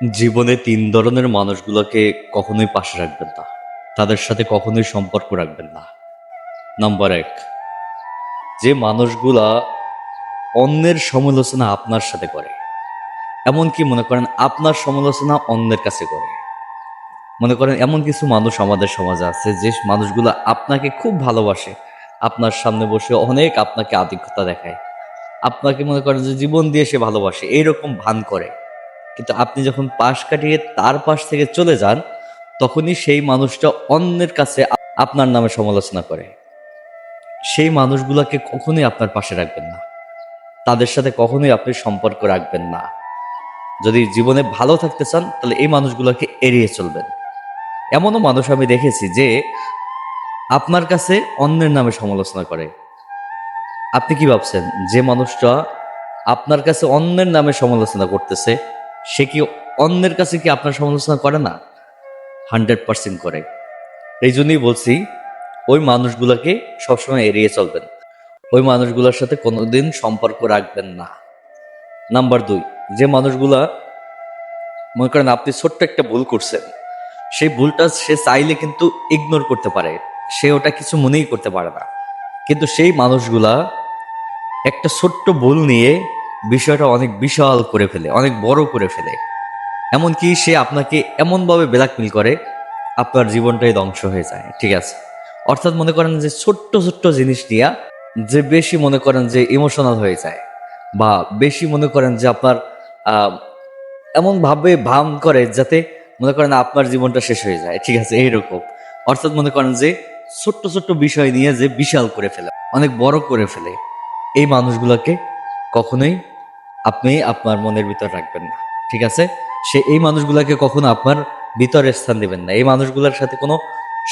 জীবনে তিন ধরনের মানুষগুলোকে কখনোই পাশে রাখবেন না। তাদের সাথে কখনোই সম্পর্ক রাখবেন না। নাম্বার এক, যে মানুষগুলা অন্যের সমালোচনা আপনার সাথে করে, এমনকি মনে করেন আপনার সমালোচনা অন্যের কাছে করে। মনে করেন এমন কিছু মানুষ আমাদের সমাজে আছে, যে মানুষগুলো আপনাকে খুব ভালোবাসে, আপনার সামনে বসে অনেক আপনাকে আধিক্যতা দেখায়। আপনাকে মনে করেন যে জীবন দিয়ে সে ভালোবাসে, এইরকম ভান করে। কিন্তু আপনি যখন পাশ কাটিয়ে তার পাশ থেকে চলে যান, তখনই সেই মানুষটা অন্যের কাছে আপনার নামে সমালোচনা করে। সেই মানুষগুলোকে কখনোই আপনার পাশে রাখবেন না। তাদের সাথে কখনোই আপনি সম্পর্ক রাখবেন না। যদি জীবনে ভালো থাকতে চান, তাহলে এই মানুষগুলোকে এড়িয়ে চলবেন। এমনও মানুষ আমি দেখেছি যে আপনার কাছে অন্যের নামে সমালোচনা করে। আপনি কি ভাবছেন? যে মানুষটা আপনার কাছে অন্যের নামে সমালোচনা করতেছে সে কি অন্যের কাছে কি আপনার সমালোচনা করে না? হান্ড্রেড পার্সেন্ট করে। এই জন্যই বলছি, ওই মানুষগুলোকে সবসময় এড়িয়ে চলবেন। ওই মানুষগুলোর সাথে কোনোদিন সম্পর্ক রাখবেন না। নাম্বার দুই, যে মানুষগুলা, মনে করেন আপনি ছোট্ট একটা ভুল করছেন, সেই ভুলটা সে চাইলে কিন্তু ইগনোর করতে পারে। সে ওটা কিছু মনেই করতে পারে না। কিন্তু সেই মানুষগুলা একটা ছোট্ট ভুল নিয়ে বিষয়টা অনেক বিশাল করে ফেলে, অনেক বড় করে ফেলে। এমনকি সে আপনাকে এমনভাবে ব্ল্যাকমেল করে, আপনার জীবনটাই ধ্বংস হয়ে যায়, ঠিক আছে? অর্থাৎ মনে করেন যে ছোট্ট ছোট্ট জিনিস নিয়ে যে বেশি মনে করেন যে ইমোশনাল হয়ে যায়, বা বেশি মনে করেন যে আপনার এমনভাবে ভাম করে যাতে মনে করেন আপনার জীবনটা শেষ হয়ে যায়, ঠিক আছে? এইরকম। অর্থাৎ মনে করেন যে ছোট্ট ছোট্ট বিষয় নিয়ে যে বিশাল করে ফেলে, অনেক বড় করে ফেলে, এই মানুষগুলোকে কখনোই আপনি আপনার মনের ভিতর রাখবেন না, ঠিক আছে? সে এই মানুষগুলোকে কখনো আপনার ভিতরে স্থান দিবেন না, এই মানুষগুলোর সাথে কোনো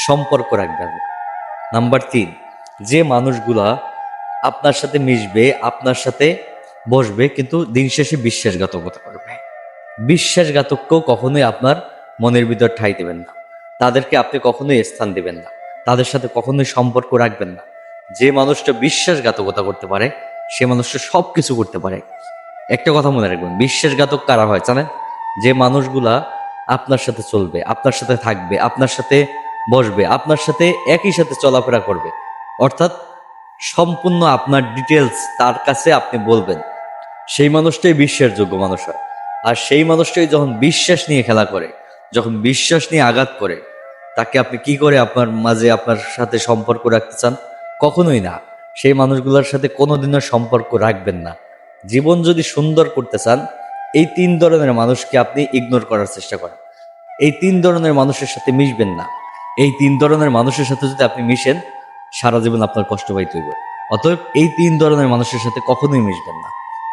সম্পর্ক রাখবেন না। নাম্বার তিন, যে মানুষগুলা আপনার সাথে মিশবে, আপনার সাথে বসবে, কিন্তু দিন শেষে বিশ্বাসঘাতকতা করবে। বিশ্বাসঘাতককেও কখনোই আপনার মনের ভিতর ঠাই দেবেন না। তাদেরকে আপনি কখনোই স্থান দেবেন না, তাদের সাথে কখনোই সম্পর্ক রাখবেন না। যে মানুষটা বিশ্বাসঘাতকতা করতে পারে, সে মানুষটা সব কিছু করতে পারে। একটা কথা মনে রাখবেন, বিশ্বাসঘাতক কারা হয় জানেন? যে মানুষগুলা আপনার সাথে চলবে, আপনার সাথে থাকবে, আপনার সাথে বসবে, আপনার সাথে একই সাথে চলাফেরা করবে। অর্থাৎ সম্পূর্ণ আপনার ডিটেলস তার কাছে আপনি বলবেন। সেই মানুষটাই বিশ্বাসযোগ্য মানুষ হয়। আর সেই মানুষটাই যখন বিশ্বাস নিয়ে খেলা করে, যখন বিশ্বাস নিয়ে আঘাত করে, তাকে আপনি কি করে আপনার মাঝে আপনার সাথে সম্পর্ক রাখতে চান? কখনোই না। সেই মানুষগুলোর সাথে কোনোদিনও সম্পর্ক রাখবেন না। জীবন যদি সুন্দর করতে চান, এই তিন ধরনের মানুষকে আপনি ইগনোর করার চেষ্টা করেন। এই তিন ধরনের মানুষের সাথে মিশবেন না। এই তিন ধরনের মানুষের সাথে যদি আপনি মিশেন, সারা জীবন আপনার কষ্ট পাইতে হইবে। অতএব এই তিন ধরনের মানুষের সাথে কখনোই মিশবেন না।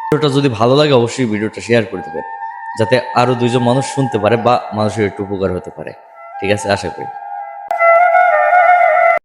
ভিডিওটা যদি ভালো লাগে, অবশ্যই ভিডিওটা শেয়ার করে দেবেন। যাতে আরও দুইজন মানুষ শুনতে পারে বা মানুষের একটু উপকার হতে পারে। ঠিক আছে, আশা করি।